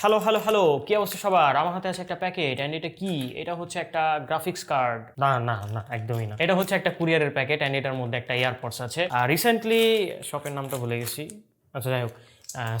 Hello hello hello কি অবস্থা সবার? আমার হাতে আছে একটা প্যাকেট অ্যান্ড এটা কি? এটা হচ্ছে একটা গ্রাফিক্স কার্ড না না না একদমই না। এটা হচ্ছে একটা কুরিয়ারের প্যাকেট অ্যান্ড এটার মধ্যে একটা এয়ারপডস আছে। আর রিসেন্টলি শপের নামটা ভুলে গেছি। আচ্ছা যাই হোক।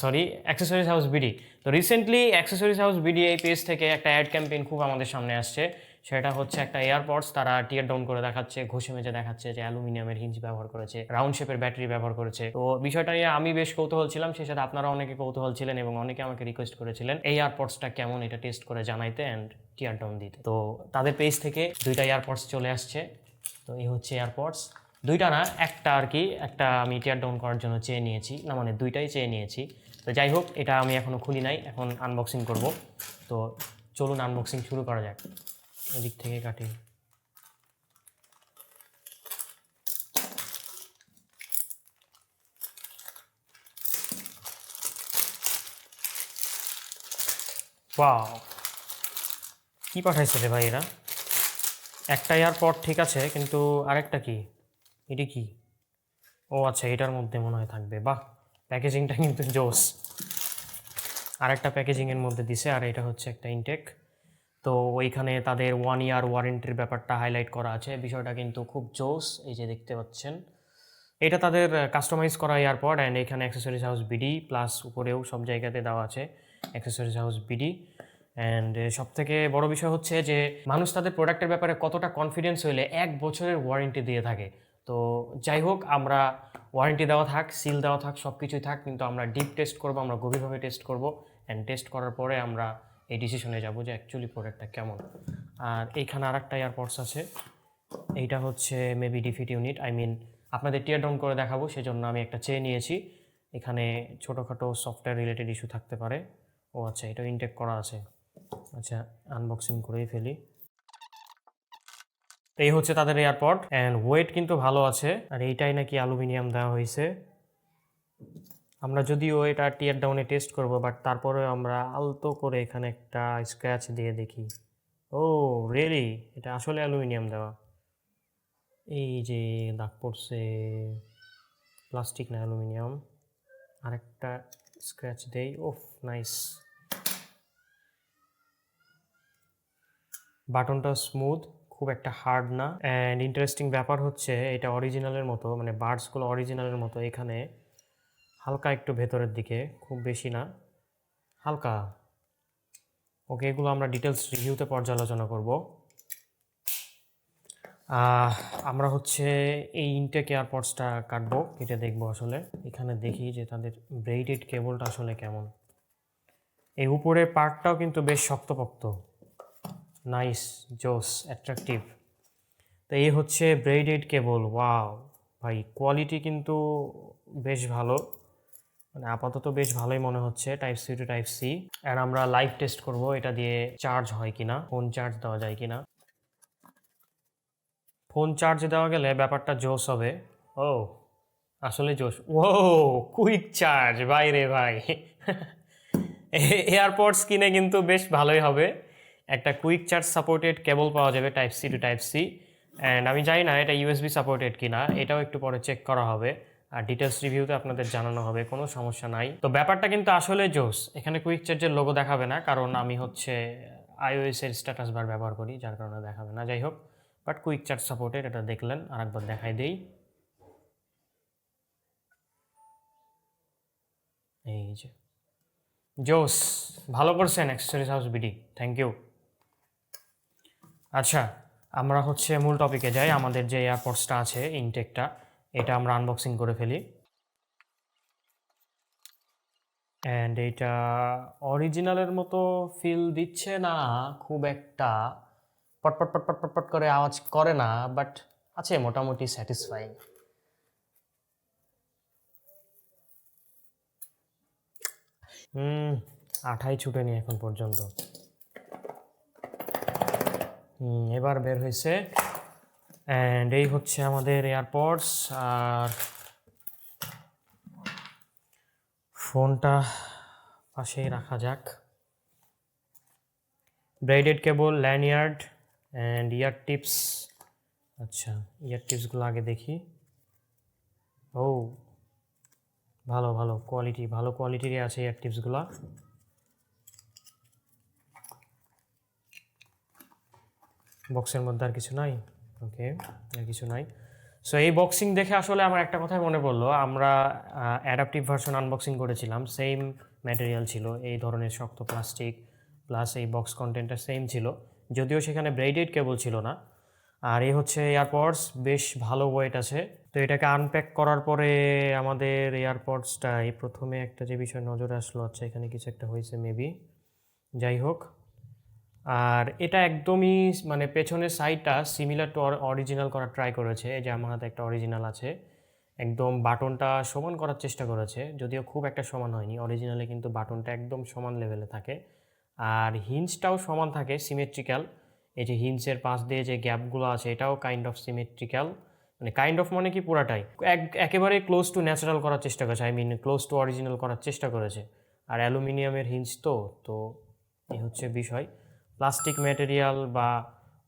সরি অ্যাক্সেসরিজ হাউস বিডি তো রিসেন্টলি অ্যাক্সেসরিজ হাউস বিডি এই পেজ থেকে একটা অ্যাড ক্যাম্পেইন খুব আমাদের সামনে আসছে। সেটা হচ্ছে একটা এয়ারপডস তারা টিয়ার ডাউন করে দেখাচ্ছে, ঘষে মেজে দেখাচ্ছে যে অ্যালুমিনিয়ামের হিঞ্জ ব্যবহার করেছে রাউন্ড শেপের ব্যাটারি ব্যবহার করেছে। তো বিষয়টা নিয়ে আমি বেশ কৌতূহল ছিলাম, সেই সাথে আপনারা অনেকে কৌতূহল ছিলেন এবং অনেকে আমাকে রিকোয়েস্ট করেছিলেন এই এয়ারপডসটা কেমন এটা টেস্ট করে জানাইতে অ্যান্ড টিয়ার ডাউন দিতে। তো তাদের পেজ থেকে দুইটা এয়ারপডস চলে আসছে। তো এই হচ্ছে এয়ারপডস দুইটা না, একটা আর কি, একটা আমি টিয়ার ডাউন করার জন্য চেয়ে নিয়েছি, না মানে দুইটাই চেয়ে নিয়েছি। তো যাই হোক, এটা আমি এখনও খুলি নাই, এখন আনবক্সিং করব। তো চলুন আনবক্সিং শুরু করা যাক। এদিক থেকে কাটি ওয়াও কি পাঠাইছে রে ভাই এরা? একটা এয়ারপড ঠিক আছে, কিন্তু আরেকটা কি? এটি কি? ও আচ্ছা এটার মধ্যে মনে হয় থাকবে। বাহ প্যাকেজিংটা কিন্তু জোস। আরেকটা প্যাকেজিংয়ের মধ্যে দিছে, আর এটা হচ্ছে একটা ইনটেক তো ওইখানে তাদের ওয়ান ইয়ার ওয়ারেন্টির ব্যাপারটা হাইলাইট করা আছে। বিষয়টা কিন্তু খুব জোস, এই যে দেখতে পাচ্ছেন। এটা তাদের কাস্টমাইজ করা এয়ারপড অ্যান্ড এখানে অ্যাক্সেসরিজ হাউস বিডি প্লাস উপরেও সব জায়গাতে দেওয়া আছে অ্যাক্সেসরিজ হাউস বিডি অ্যান্ড সব থেকে বড় বিষয় হচ্ছে যে মানুষ তাদের প্রোডাক্টের ব্যাপারে কতটা কনফিডেন্স হইলে এক বছরের ওয়ারেন্টি দিয়ে থাকে। তো যাই হোক, আমরা ওয়ারেন্টি দেওয়া থাক সিল দেওয়া থাক সব কিছুই থাক, কিন্তু আমরা ডিপ টেস্ট করব, আমরা গভীরভাবে টেস্ট করব। অ্যান্ড টেস্ট করার পরে আমরা এই ডিসিশনে যাব যে অ্যাকচুয়ালি প্রোডাক্টটা কেমন। আর এইখানে আর একটা এয়ারপডস আছে। এইটা হচ্ছে maybe defeat unit I mean আপনাদের টিয়ার ডাউন করে দেখাবো, সেজন্য আমি একটা চেয়ে নিয়েছি। এখানে ছোটোখাটো সফটওয়্যার রিলেটেড ইস্যু থাকতে পারে। ও আচ্ছা এটা ইনটেক করা আছে। আচ্ছা আনবক্সিং করেই ফেলি। এই হচ্ছে তাদের এয়ারপড অ্যান্ড ওয়েট কিন্তু ভালো আছে। আর এইটাই নাকি অ্যালুমিনিয়াম দেওয়া হয়েছে। আমরা যদিও এটা টিয়ার ডাউনে টেস্ট করব বাট তারপরে আমরা আলতো করে এখানে একটা স্ক্র্যাচ দিয়ে দেখি। ও রেলি এটা আসলে অ্যালুমিনিয়াম দেওয়া। এই যে দাগ পড়ছে। প্লাস্টিক না, অ্যালুমিনিয়াম। আরেকটা স্ক্র্যাচ দেই। ওফ নাইস বাটনটা স্মুথ খুব একটা হার্ড না। অ্যান্ড ইন্টারেস্টিং ব্যাপার হচ্ছে, এটা অরিজিনালের মতো মানে বার্ডসগুলো অরিজিনালের মতো এখানে। হালকা একটু ভেতরের দিকে, খুব বেশি না। হালকা। ওকে, এগুলো আমরা ডিটেলস রিভিউতে পর্যালোচনা করব। আমরা হচ্ছে এই ইনটেক এয়ারপডসটা কাটবো, কেটে দেখব আসলে। এখানে দেখি যে তাদের ব্রেইডেড কেবলটা আসলে কেমন। এই উপরের পার্টটাও কিন্তু বেশ শক্তপোক্ত। নাইস জোস অ্যাট্রাকটিভ তো এই হচ্ছে ব্রেইডেড কেবল ওয়াও ভাই কোয়ালিটি কিন্তু বেশ ভালো। মানে আপাতত বেশ ভালোই মনে হচ্ছে type C to type C আর আমরা লাইভ টেস্ট করব, এটা দিয়ে চার্জ হয় কিনা ফোন চার্জ দেওয়া যায় কিনা। ফোন চার্জ দেওয়া গেলে ব্যাপারটা জোশ হবে। ও, আসলে জোশ। ও কুইক চার্জ ভাই রে ভাই। এয়ারপডস কিনে কিন্তু বেশ ভালোই হবে। একটা কুইক চার্জ সাপোর্টেড কেবল পাওয়া যাবে type C to type C and আমি জানি না এটা ইউএসবি সাপোর্টেড কিনা, এটাও একটু পরে চেক করা হবে। আর ডিটেলস রিভিউতে আপনাদের জানানো হবে, কোনো সমস্যা নাই। তো ব্যাপারটা কিন্তু আসলে জোস, এখানে কুইক চার্জের লোগো দেখাবে না, কারণ আমি হচ্ছে আইওএস এর স্ট্যাটাস বার ব্যবহার করি, যার কারণে দেখাবে না। যাই হোক বাট কুইক চার্জ সাপোর্টেড এটা দেখলেন আর একবার দেখাই দেই। এই যে। জোস, ভালো করছেন accessories house BD thank you আচ্ছা আমরা হচ্ছে মূল টপিকে যাই, আমাদের যে এয়ারপোর্টসটা আছে ইনটেকটা এটা আমরা আনবক্সিং করে ফেলি। অ্যান্ড এটা অরিজিনালের মতো ফিল দিচ্ছে না, খুব একটা পটপট পটপট পটপট করে আওয়াজ করে না বাট আছে মোটামুটি স্যাটিসফাইং হুম, আঠাই ছুটেনি এখন পর্যন্ত। হুম, এবার বের হয়েছে। অ্যান্ড এই হচ্ছে আমাদের এয়ারপডস আর ফোনটা পাশেই রাখা যাক। ব্রাইডেড কেবল ল্যান্ডইয়ার্ড অ্যান্ড ইয়ার টিপস আচ্ছা ইয়ার টিপসগুলো আগে দেখি। ও, ভালো ভালো কোয়ালিটি ভালো কোয়ালিটিরই আছে ইয়ার টিপসগুলো বক্সের মধ্যে আর কিছু নাই? ওকে আর কিছু নাই। সো এই বক্সিং দেখে আসলে আমার একটা কথাই মনে পড়ল। আমরা অ্যাডাপটিভ ভার্সন আনবক্সিং করেছিলাম। সেম ম্যাটেরিয়াল ছিল, এই ধরনের শক্ত প্লাস্টিক প্লাস এই বক্স কন্টেন্টটা সেম ছিল। যদিও সেখানে ব্রেডেড কেবল ছিল না। আর এই হচ্ছে এয়ারপডস বেশ ভালো ওয়েট আছে। তো এটাকে আনপ্যাক করার পরে আমাদের এয়ারপডসটা এই প্রথমে একটা যে বিষয় নজরে আসলো আচ্ছা এখানে কিছু একটা হয়েছে মেবি যাই হোক আর এটা একদমই মানে পেছনের সাইডটা সিমিলার টু অরিজিনাল করার ট্রাই করেছে। এই যে আমার হাতে একটা অরিজিনাল আছে। একদম বাটনটা সমান করার চেষ্টা করেছে, যদিও খুব একটা সমান হয়নি। অরিজিনালে কিন্তু বাটনটা একদম সমান লেভেলে থাকে। আর হিঞ্জটাও সমান থাকে সিমেট্রিক্যাল এই যে হিঞ্জের পাশ দিয়ে যে গ্যাপগুলো আছে, এটাও কাইন্ড অফ সিমেট্রিক্যাল মানে কাইন্ড অফ মানে কি পুরাটাই? এক, একেবারে ক্লোজ টু ন্যাচারাল করার চেষ্টা করেছে। I mean close to original করার চেষ্টা করেছে। আর অ্যালুমিনিয়ামের হিঞ্জ তো তো এই হচ্ছে বিষয়। প্লাস্টিক ম্যাটেরিয়াল বা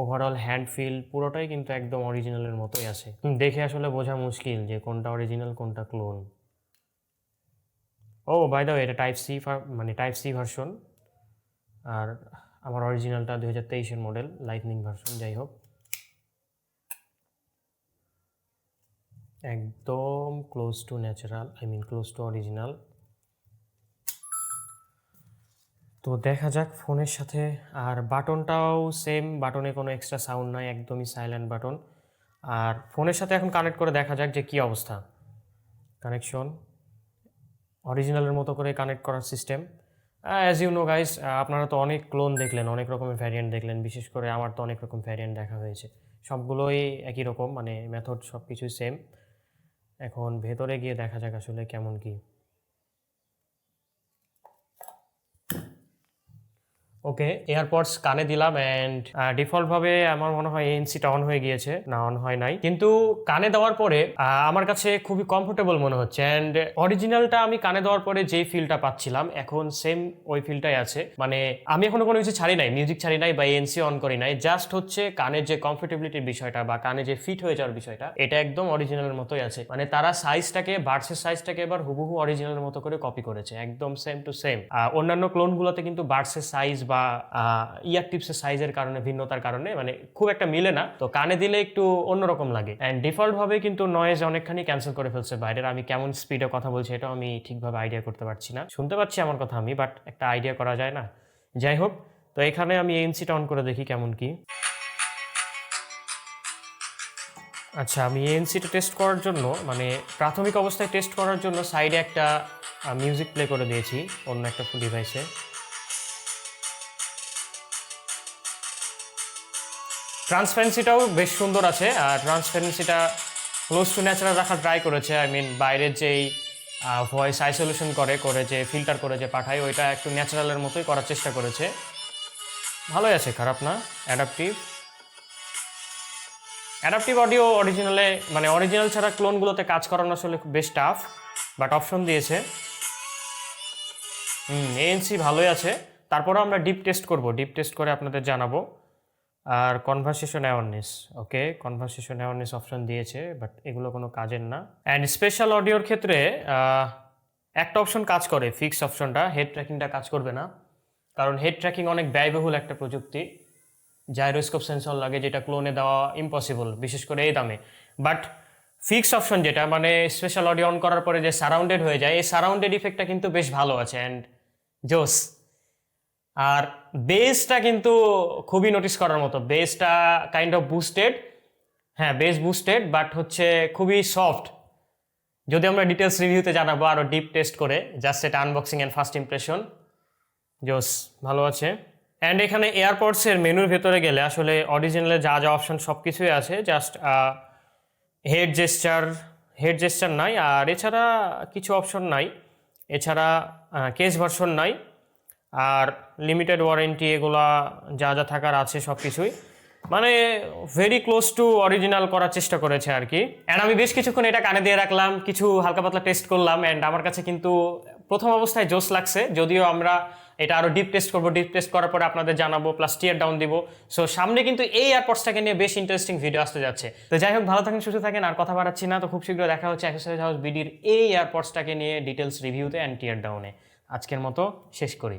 ওভারঅল হ্যান্ড ফিল পুরোটাই কিন্তু একদম অরিজিনালের মতোই আছে। দেখে আসলে বোঝা মুশকিল যে কোনটা অরিজিনাল কোনটা ক্লোন ও বাই দ্য এটা টাইপ সি মানে টাইপ সি ভার্সন আর আমার অরিজিনালটা দুই হাজার তেইশের মডেল লাইটনিং ভার্সন যাই হোক। একদম close to natural I mean close to original তো দেখা যাক ফোনের সাথে। আর বাটনটাও সেম বাটনে কোনো এক্সট্রা সাউন্ড নাই, একদমই সাইলেন্ট বাটন। আর ফোনের সাথে এখন কানেক্ট করে দেখা যাক যে কী অবস্থা। কানেকশন অরিজিনালের মতো করে কানেক্ট করার system as you know guys আপনারা তো অনেক ক্লোন দেখলেন, অনেক রকমের ভ্যারিয়েন্ট দেখলেন, বিশেষ করে আমার তো অনেক রকম ভ্যারিয়েন্ট দেখা হয়েছে। সবগুলোই একই রকম মানে মেথড সব কিছুই সেম এখন ভেতরে গিয়ে দেখা যাক আসলে কেমন কি। ওকে, এয়ারপডস কানে দিলাম অ্যান্ড ডিফল্টভাবে আমার মনে হয় এনসিটা অন হয়ে গিয়েছে। না অন হয় নাই। কিন্তু কানে দেওয়ার পরে আমার কাছে খুবই কমফোর্টেবল মনে হচ্ছে অ্যান্ড অরিজিনালটা আমি কানে দেওয়ার পরে যেই ফিলটা পাচ্ছিলাম, এখন সেম ওই ফিলটাই আছে। মানে আমি এখনও কোনো কিছু ছাড়ি নাই মিউজিক ছাড়ি নাই বা এনসি অন করি নাই। জাস্ট হচ্ছে কানের যে কমফোর্টেবিলিটির বিষয়টা বা কানে যে ফিট হয়ে যাওয়ার বিষয়টা, এটা একদম অরিজিনালের মতোই আছে। মানে তারা সাইজটাকে বার্সের সাইজটাকে এবার হুবহু অরিজিনালের মতো করে কপি করেছে। একদম সেম টু সেম অন্যান্য ক্লোনগুলোতে কিন্তু বার্সের সাইজ বা ইয়ার টিপসের সাইজের কারণে, ভিন্নতার কারণে মানে খুব একটা মিলে না। তো কানে দিলে একটু অন্যরকম লাগে। অ্যান্ড ডিফল্ট ভাবে কিন্তু নয়েজ অনেকখানি ক্যান্সেল করে ফেলছে বাইরের। আমি কেমন স্পিডে কথা বলছি এটাও আমি ঠিকভাবে আইডিয়া করতে পারছি না। শুনতে পাচ্ছি আমার কথা আমি বাট একটা আইডিয়া করা যায় না। যাই হোক, তো এখানে আমি এনসিটা অন করে দেখি কেমন কি। আচ্ছা আমি এনসিটা টেস্ট করার জন্য মানে প্রাথমিক অবস্থায় টেস্ট করার জন্য সাইডে একটা মিউজিক প্লে করে দিয়েছি, অন্য একটা ডিভাইসে ট্রান্সপারেন্সিটাও বেশ সুন্দর আছে, আর ট্রান্সপারেন্সিটা ক্লোজ টু ন্যাচারাল রাখার ট্রাই করেছে। আই মিন বাইরের যেই ভয়েস আইসোলেশন করে করে যে ফিল্টার করে যে পাঠায়, ওইটা একটু ন্যাচারালের মতোই করার চেষ্টা করেছে। ভালোই আছে, খারাপ না অ্যাডাপটিভ অ্যাডাপটিভ অডিও অরিজিনালে মানে অরিজিনাল ছাড়া ক্লোনগুলোতে কাজ করানো আসলে বেশ টাফ বাট অপশন দিয়েছে। হুম এএনসি ভালোই আছে। তারপরেও আমরা ডিপ টেস্ট করব ডিপ টেস্ট করে আপনাদের জানাব। আর conversation awareness okay conversation awareness option দিয়েছে বাট এগুলো কোনো কাজের না। অ্যান্ড স্পেশাল অডিওর ক্ষেত্রে একটা অপশন কাজ করে ফিক্স অপশনটা হেড ট্র্যাকিংটা কাজ করবে না। কারণ হেড ট্র্যাকিং অনেক ব্যয়বহুল একটা প্রযুক্তি। জাইরোস্কোপ সেন্সর লাগে, যেটা ক্লোনে দেওয়া ইম্পসিবল বিশেষ করে এই দামে। বাট ফিক্স অপশন যেটা মানে স্পেশাল অডিও অন করার পরে যে সারাউন্ডেড হয়ে যায়, এই সারাউন্ডেড ইফেক্টটা কিন্তু বেশ ভালো আছে। অ্যান্ড জোস আর বেসটা কিন্তু খুবই নোটিস করার মতো। বেসটা কাইন্ড অফ বুস্টেড হ্যাঁ বেস বুস্টেড বাট হচ্ছে খুবই সফট যদি আমরা ডিটেলস রিভিউতে জানাব আরও ডিপ টেস্ট করে জাস্ট এটা আনবক্সিং অ্যান্ড ফার্স্ট ইমপ্রেশন জোস ভালো আছে। অ্যান্ড এখানে এয়ারপডসের মেনুর ভেতরে গেলে আসলে অরিজিনালে যা যা অপশন সব কিছুই আছে just head gesture head gesture নাই। আর এছাড়া কিছু অপশন নাই। এছাড়া কেস ভার্সন নাই। আর লিমিটেড ওয়ারেন্টি এগুলা যা যা থাকার আছে সব কিছুই। মানে ভেরি ক্লোজ টু অরিজিনাল করার চেষ্টা করেছে আর কি। অ্যান্ড আমি বেশ কিছুক্ষণ এটা কানে দিয়ে রাখলাম, কিছু হালকা পাতলা টেস্ট করলাম অ্যান্ড আমার কাছে কিন্তু প্রথম অবস্থায় জোস লাগছে। যদিও আমরা এটা আরও ডিপ টেস্ট করব ডিপ টেস্ট করার পরে আপনাদের জানাব প্লাস টিয়ার ডাউন দিব। সো সামনে কিন্তু এই এয়ারপডসটাকে নিয়ে বেশ ইন্টারেস্টিং ভিডিও আসতে যাচ্ছে। তো যাই হোক, ভালো থাকেন, সুস্থ থাকেন, আর কথা বাড়াচ্ছি না। তো খুব শীঘ্র দেখা হচ্ছে এক্সারসাইজ হাউস বিডির এই এয়ারপডসটাকে নিয়ে ডিটেলস রিভিউতে অ্যান্ড টিয়ার ডাউনে আজকের মতো শেষ করি।